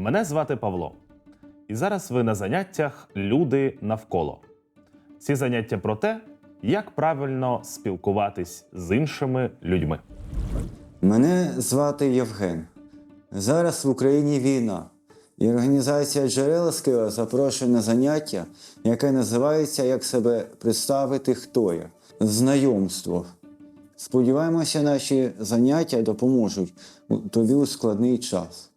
Мене звати Павло. І зараз ви на заняттях Люди навколо. Ці заняття про те, як правильно спілкуватись з іншими людьми. Мене звати Євген. Зараз в Україні війна. І організація джерела з Києва запрошує на заняття, яке називається Як себе представити, хто я. Знайомство. Сподіваємося, наші заняття допоможуть тобі у складний час.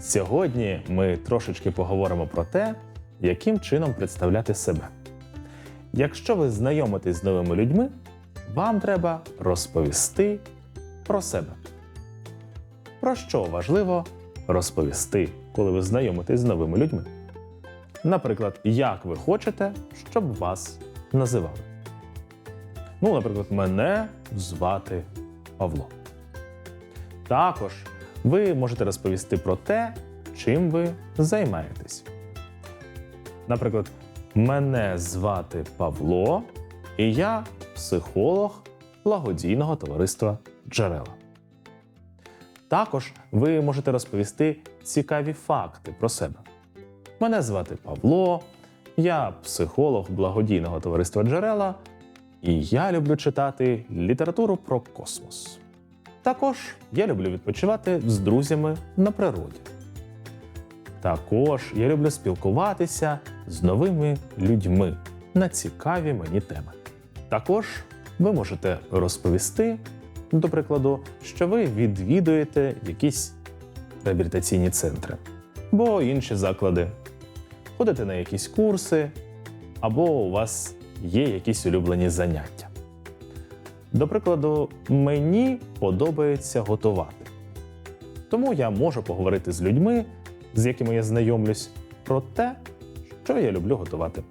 Сьогодні ми трошечки поговоримо про те, яким чином представляти себе. Якщо ви знайомитесь з новими людьми, вам треба розповісти про себе. Про що важливо розповісти, коли ви знайомитесь з новими людьми? Наприклад, як ви хочете, щоб вас називали. Ну, наприклад, мене звати Павло. Також ви можете розповісти про те, чим ви займаєтесь. Наприклад, мене звати Павло, і я психолог благодійного товариства Джерела. Також ви можете розповісти цікаві факти про себе. Мене звати Павло, я психолог благодійного товариства Джерела, і я люблю читати літературу про космос. Також я люблю відпочивати з друзями на природі. Також я люблю спілкуватися з новими людьми на цікаві мені теми. Також ви можете розповісти, до прикладу, що ви відвідуєте якісь реабілітаційні центри або інші заклади, ходите на якісь курси, або у вас є якісь улюблені заняття. До прикладу, мені подобається готувати. Тому я можу поговорити з людьми, з якими я знайомлюсь, про те, що я люблю готувати.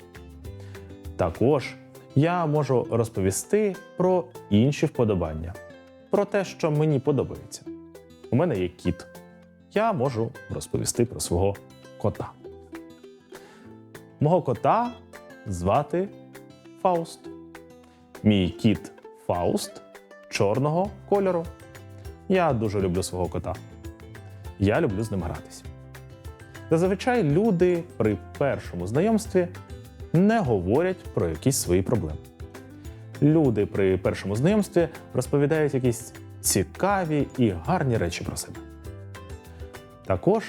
Також я можу розповісти про інші вподобання, про те, що мені подобається. У мене є кіт. Я можу розповісти про свого кота. Мого кота звати Фауст. Мій кіт Фауст чорного кольору. Я дуже люблю свого кота. Я люблю з ним гратися. Зазвичай люди при першому знайомстві не говорять про якісь свої проблеми. Люди при першому знайомстві розповідають якісь цікаві і гарні речі про себе. Також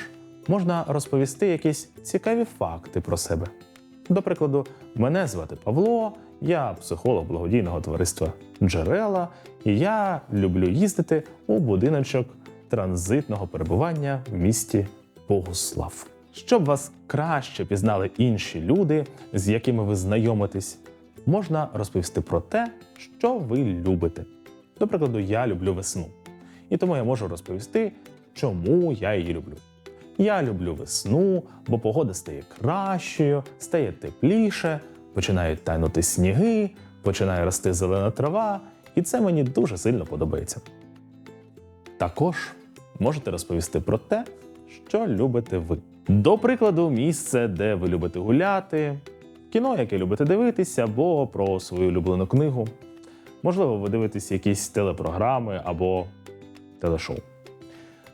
можна розповісти якісь цікаві факти про себе. До прикладу, мене звати Павло, я психолог благодійного товариства Джерела, і я люблю їздити у будиночок транзитного перебування в місті Богослав. Щоб вас краще пізнали інші люди, з якими ви знайомитесь, можна розповісти про те, що ви любите. До прикладу, я люблю весну. І тому я можу розповісти, чому я її люблю. Я люблю весну, бо погода стає кращою, стає тепліше, починають тайнути сніги, починає рости зелена трава, і це мені дуже сильно подобається. Також можете розповісти про те, що любите ви. До прикладу, місце, де ви любите гуляти, кіно, яке любите дивитися, або про свою улюблену книгу. Можливо, ви дивитесь якісь телепрограми або телешоу.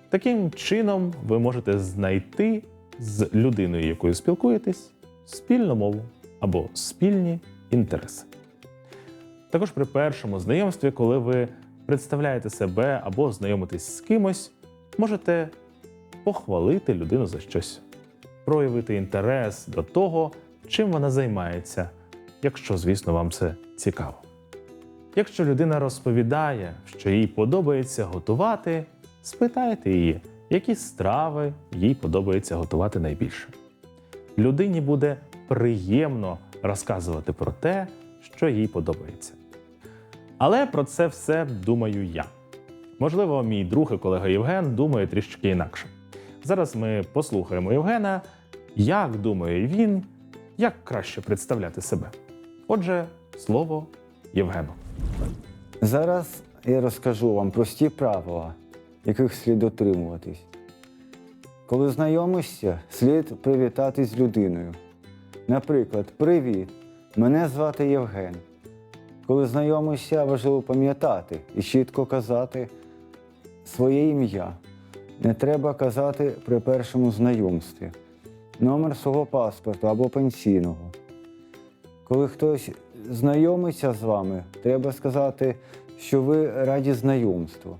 Таким чином, ви можете знайти з людиною, якою спілкуєтесь, спільну мову або спільні інтереси. Також при першому знайомстві, коли ви представляєте себе або знайомитесь з кимось, можете похвалити людину за щось, проявити інтерес до того, чим вона займається, якщо, звісно, вам це цікаво. Якщо людина розповідає, що їй подобається готувати, спитайте її, які страви їй подобається готувати найбільше. Людині буде приємно розказувати про те, що їй подобається. Але про це все думаю я. Можливо, мій друг і колега Євген думає трішки інакше. Зараз ми послухаємо Євгена, як думає він, як краще представляти себе. Отже, слово Євгену. Зараз я розкажу вам прості правила, яких слід дотримуватись. Коли знайомишся, слід привітатись з людиною. Наприклад, привіт, мене звати Євген. Коли знайомишся, важливо пам'ятати і чітко казати своє ім'я. Не треба казати при першому знайомстві, номер свого паспорту або пенсійного. Коли хтось знайомиться з вами, треба сказати, що ви раді знайомству.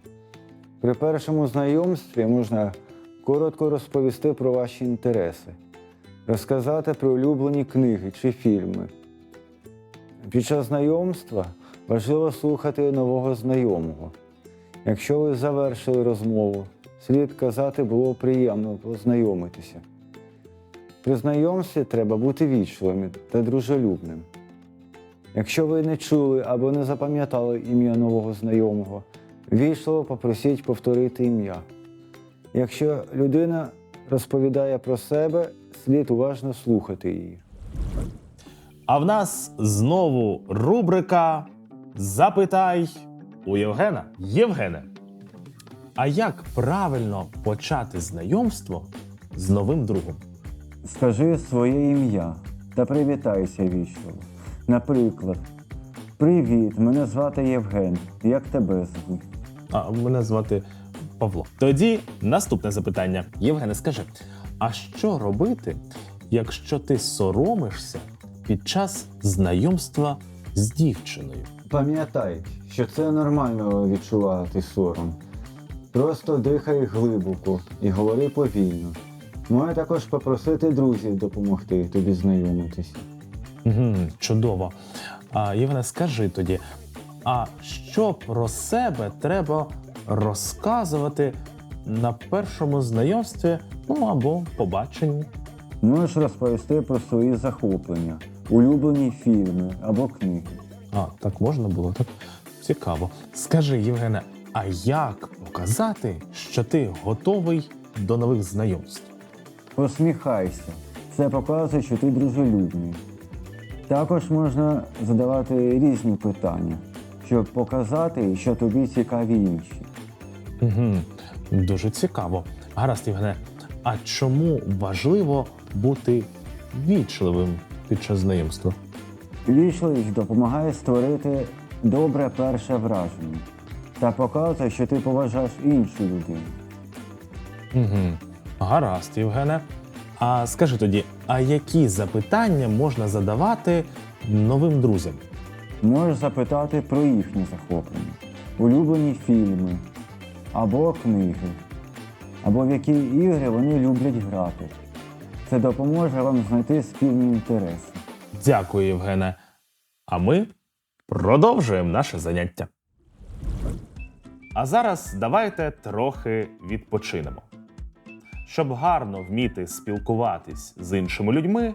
При першому знайомстві можна коротко розповісти про ваші інтереси, розказати про улюблені книги чи фільми. Під час знайомства важливо слухати нового знайомого. Якщо ви завершили розмову, слід казати було приємно познайомитися. При знайомстві треба бути вічливим та дружелюбним. Якщо ви не чули або не запам'ятали ім'я нового знайомого, вічливо попросіть повторити ім'я. Якщо людина розповідає про себе, слід уважно слухати її. А в нас знову рубрика Запитай у Євгена. Євгене, а як правильно почати знайомство з новим другом? Скажи своє ім'я та привітайся вічливо. Наприклад, Привіт, мене звати Євген. Як тебе звуть? А мене звати Павло. Тоді наступне запитання. Євгене, скажи, а що робити, якщо ти соромишся під час знайомства з дівчиною? Пам'ятай, що це нормально відчувати сором. Просто дихай глибоко і говори повільно. Можна також попросити друзів допомогти тобі знайомитися. Угу, чудово. А, Євгене, скажи тоді, а що про себе треба розказувати на першому знайомстві, ну або побаченні? Можеш розповісти про свої захоплення, улюблені фільми або книги. А, так можна було, так? Цікаво. Скажи, Євгене, а як показати, що ти готовий до нових знайомств? Посміхайся. Це показує, що ти дружелюбний. Також можна задавати різні питання, щоб показати, що тобі цікаві інші. Угу, дуже цікаво. Гаразд, Євгене, а чому важливо бути вічливим під час знайомства? Вічливість допомагає створити добре перше враження та показує, що ти поважаєш іншу людину. Угу. Гаразд, Євгене. А скажи тоді, а які запитання можна задавати новим друзям? Можеш запитати про їхні захоплення, улюблені фільми або книги, або в які ігри вони люблять грати. Це допоможе вам знайти спільні інтереси. Дякую, Євгене. А ми продовжуємо наше заняття. А зараз давайте трохи відпочинемо. Щоб гарно вміти спілкуватись з іншими людьми,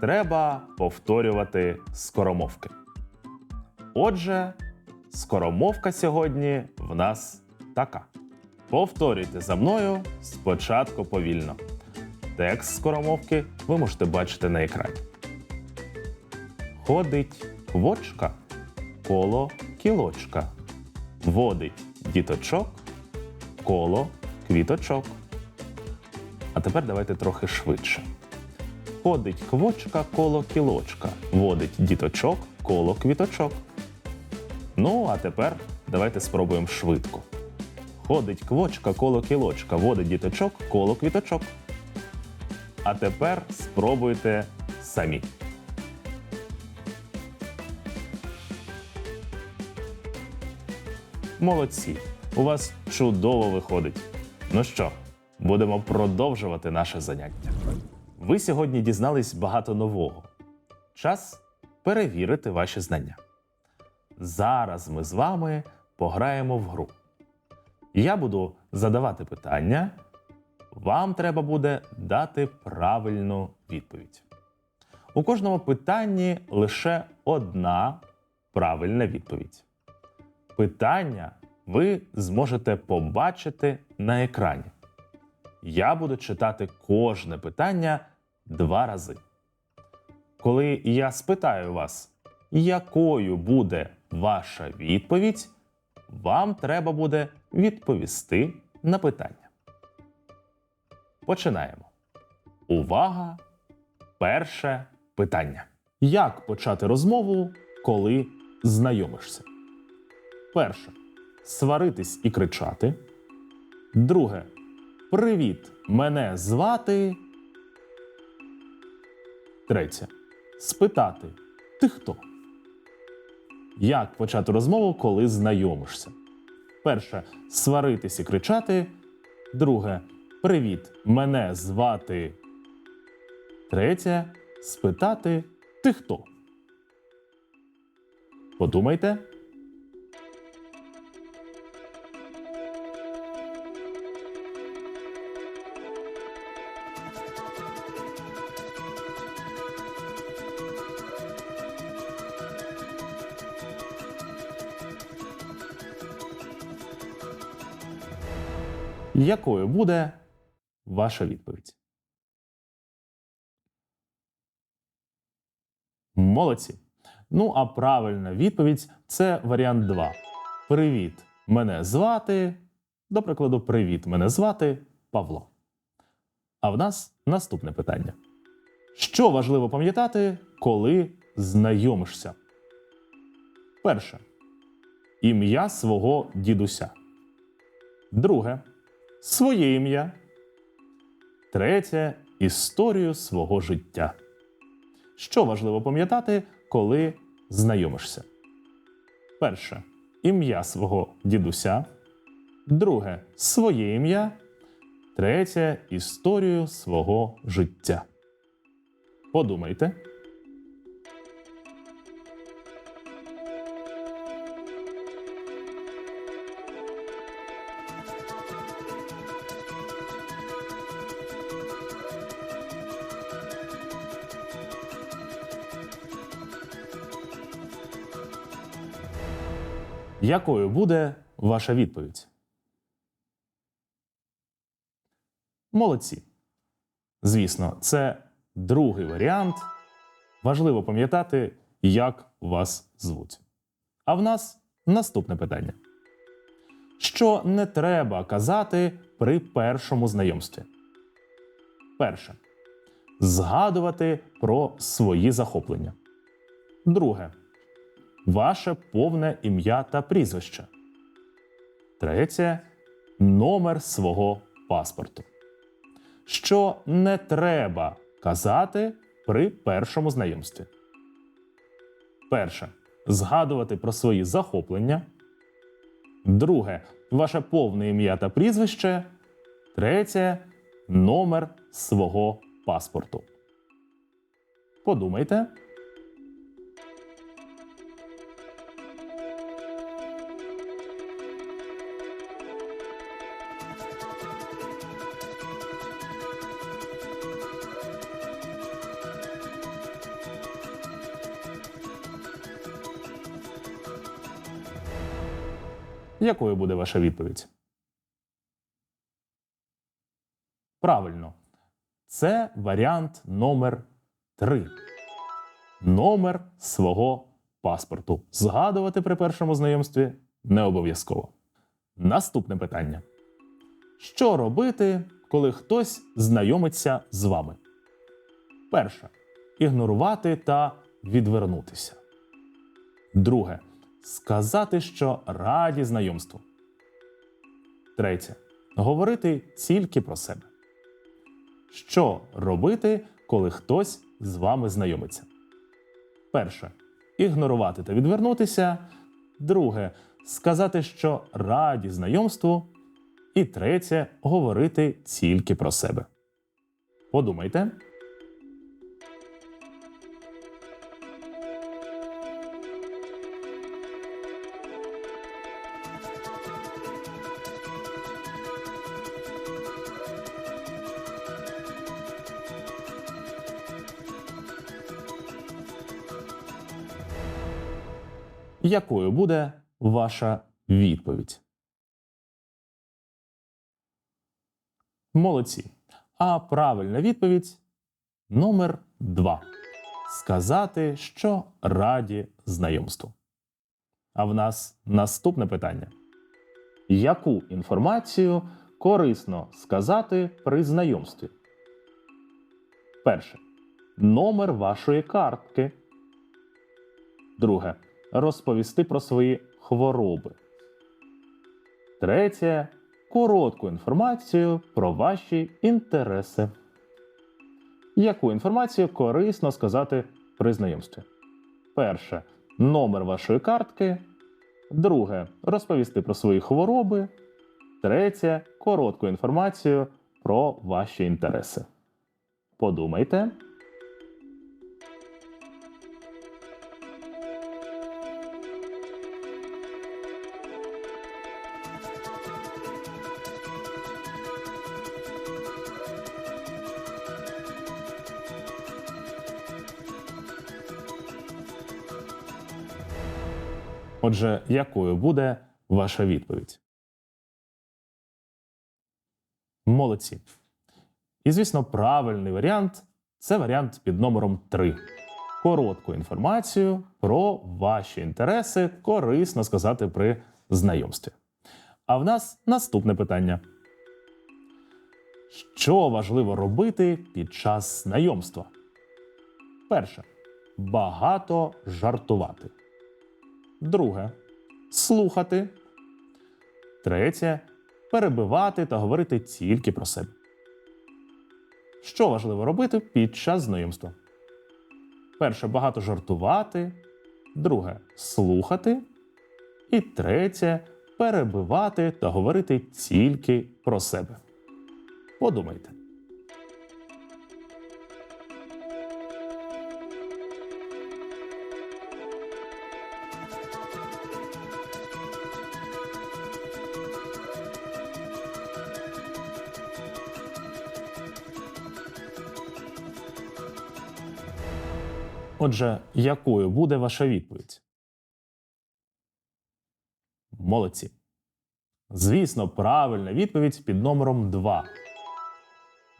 треба повторювати скоромовки. Отже, скоромовка сьогодні в нас така. Повторюйте за мною спочатку повільно. Текст скоромовки ви можете бачити на екрані. Ходить квочка коло кілочка. Водить діточок коло квіточок. А тепер давайте трохи швидше. Ходить квочка коло кілочка. Водить діточок коло квіточок. Ну, а тепер давайте спробуємо швидко. Ходить квочка коло кілочка, водить діточок коло квіточок. А тепер спробуйте самі. Молодці! У вас чудово виходить. Ну що, будемо продовжувати наше заняття. Ви сьогодні дізнались багато нового. Час перевірити ваші знання. Зараз ми з вами пограємо в гру. Я буду задавати питання. Вам треба буде дати правильну відповідь. У кожному питанні лише одна правильна відповідь. Питання ви зможете побачити на екрані. Я буду читати кожне питання два рази. Коли я спитаю вас, якою буде ваша відповідь, вам треба буде відповісти на питання. Починаємо. Увага! Перше питання. Як почати розмову, коли знайомишся? Перше сваритись і кричати. Друге Привіт! Мене звати. Третє. Спитати. Ти хто? Як почати розмову, коли знайомишся? Перше сваритись і кричати. Друге Привіт! Мене звати. Третє спитати Ти хто? Подумайте. Якою буде ваша відповідь? Молодці. Ну, а правильна відповідь це варіант 2. Привіт, мене звати. До прикладу, привіт, мене звати Павло. А в нас наступне питання: що важливо пам'ятати, коли знайомишся? Перше. Ім'я свого дідуся. Друге. Своє ім'я. Третє історію свого життя. Що важливо пам'ятати, коли знайомишся? Перше ім'я свого дідуся. Друге своє ім'я. Третє історію свого життя. Подумайте. Якою буде ваша відповідь? Молодці. Звісно, це другий варіант. Важливо пам'ятати, як вас звуть. А в нас наступне питання: що не треба казати при першому знайомстві? Перше. Згадувати про свої захоплення. Друге ваше повне ім'я та прізвище. Третє номер свого паспорту. Що не треба казати при першому знайомстві. Перше. Згадувати про свої захоплення. Друге. Ваше повне ім'я та прізвище. Третє номер свого паспорту. Подумайте. Якою буде ваша відповідь? Правильно. Це варіант номер 3. Номер свого паспорту. Згадувати при першому знайомстві не обов'язково. Наступне питання: що робити, коли хтось знайомиться з вами? Перше. Ігнорувати та відвернутися. Друге. Сказати, що раді знайомству. Третє. Говорити тільки про себе. Що робити, коли хтось з вами знайомиться? Перше. Ігнорувати та відвернутися. Друге. Сказати, що раді знайомству. І третє говорити тільки про себе. Подумайте. Якою буде ваша відповідь? Молодці. А правильна відповідь номер 2. Сказати, що раді знайомству. А в нас наступне питання: яку інформацію корисно сказати при знайомстві? Перше. Номер вашої картки. Друге. Розповісти про свої хвороби. Третє коротку інформацію про ваші інтереси. Яку інформацію корисно сказати при знайомстві? Перше номер вашої картки. Друге розповісти про свої хвороби. Третє коротку інформацію про ваші інтереси. Подумайте. Отже, якою буде ваша відповідь? Молодці. І, звісно, правильний варіант це варіант під номером 3. Коротку інформацію про ваші інтереси корисно сказати при знайомстві. А в нас наступне питання. Що важливо робити під час знайомства? Перше. Багато жартувати. Друге слухати. Третє перебивати та говорити тільки про себе. Що важливо робити під час знайомства? Перше багато жартувати. Друге слухати. І третє перебивати та говорити тільки про себе. Подумайте. Отже, якою буде ваша відповідь? Молодці. Звісно, правильна відповідь під номером 2.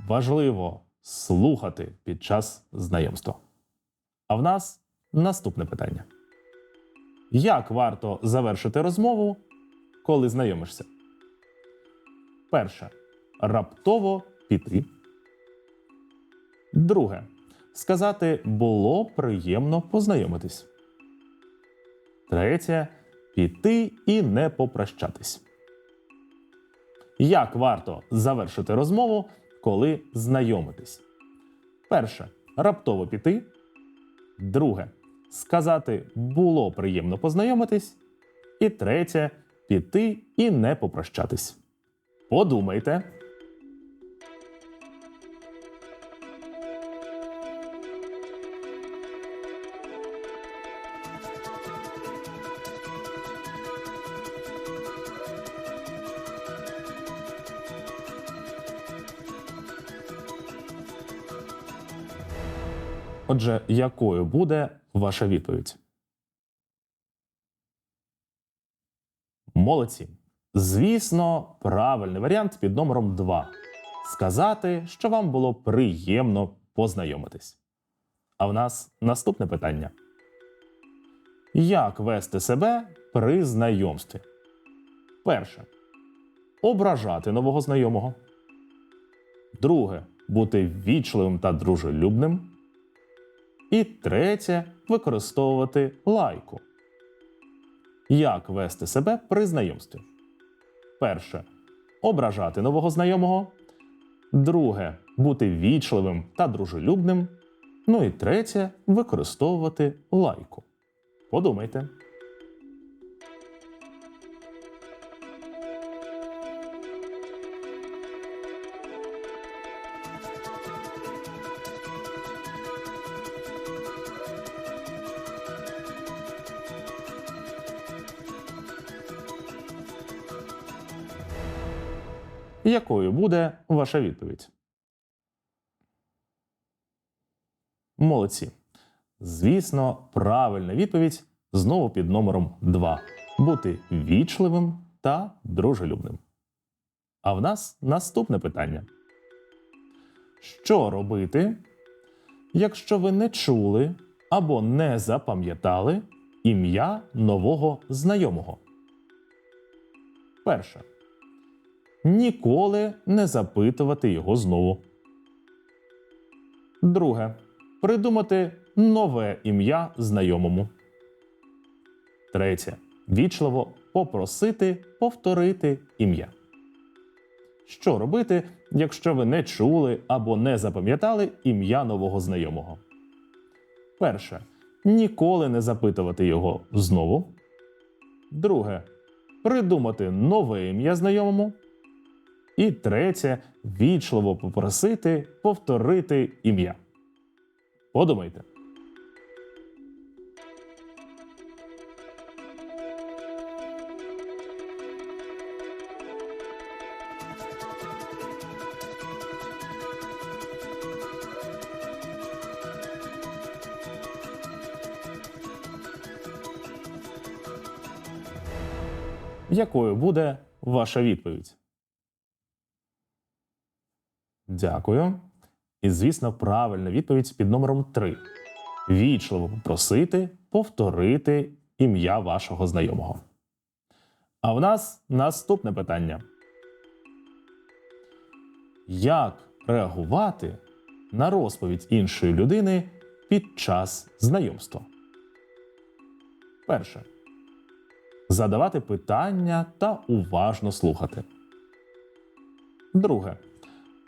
Важливо слухати під час знайомства. А в нас наступне питання: Як варто завершити розмову, коли знайомишся? Перше. Раптово піти. Друге. Сказати було приємно познайомитись. Третє піти і не попрощатись. Як варто завершити розмову, коли знайомитись? Перше. Раптово піти. Друге. Сказати було приємно познайомитись. І третє піти і не попрощатись. Подумайте. Отже, якою буде ваша відповідь? Молодці. Звісно, правильний варіант під номером 2. Сказати, що вам було приємно познайомитись. А в нас наступне питання: Як вести себе при знайомстві? Перше. Ображати нового знайомого. Друге. Бути ввічливим та дружелюбним. І третє використовувати лайку. Як вести себе при знайомстві? Перше. Ображати нового знайомого. Друге бути вічливим та дружелюбним. Ну і третє використовувати лайку. Подумайте. Якою буде ваша відповідь? Молодці. Звісно, правильна відповідь знову під номером 2. Бути вічливим та дружелюбним. А в нас наступне питання. Що робити, якщо ви не чули або не запам'ятали ім'я нового знайомого? Перше ніколи не запитувати його знову. Друге. Придумати нове ім'я знайомому. Третє. Вічливо попросити повторити ім'я. що робити, якщо ви не чули або не запам'ятали ім'я нового знайомого. Перше. Ніколи не запитувати його знову. Друге. Придумати нове ім'я знайомому. І третє вічливо попросити повторити ім'я. Подумайте. Якою буде ваша відповідь? Дякую. І, звісно, правильна відповідь під номером 3. Вічливо попросити повторити ім'я вашого знайомого. А в нас наступне питання. Як реагувати на розповідь іншої людини під час знайомства? Перше. Задавати питання та уважно слухати. Друге.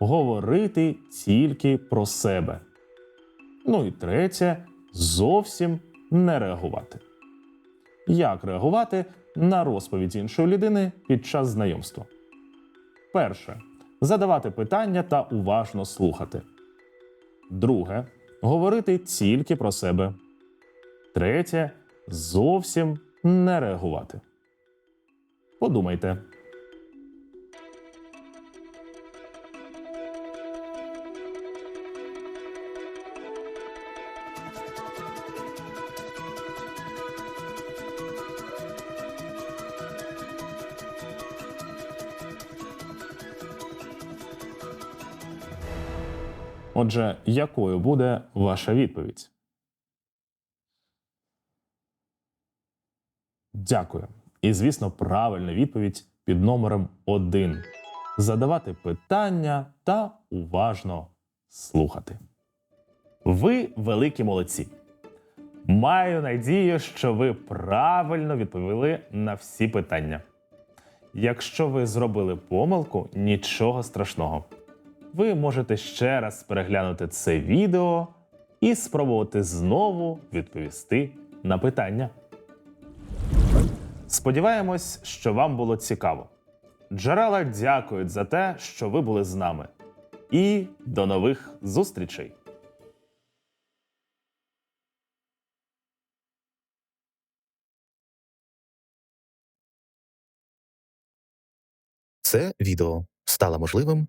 Говорити тільки про себе. Ну і третє зовсім не реагувати. Як реагувати на розповідь іншої людини під час знайомства? Перше. Задавати питання та уважно слухати. Друге. Говорити тільки про себе. Третє. Зовсім не реагувати. Подумайте. Отже, якою буде ваша відповідь? Дякую. І, звісно, правильна відповідь під номером 1. Задавати питання та уважно слухати. Ви великі молодці. Маю надію, що ви правильно відповіли на всі питання. Якщо ви зробили помилку, нічого страшного. Ви можете ще раз переглянути це відео і спробувати знову відповісти на питання. Сподіваємось, що вам було цікаво. Джерела дякують за те, що ви були з нами. І до нових зустрічей! Це відео стало можливим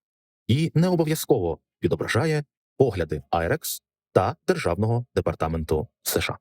і не обов'язково відображає погляди IREX та Державного департаменту США.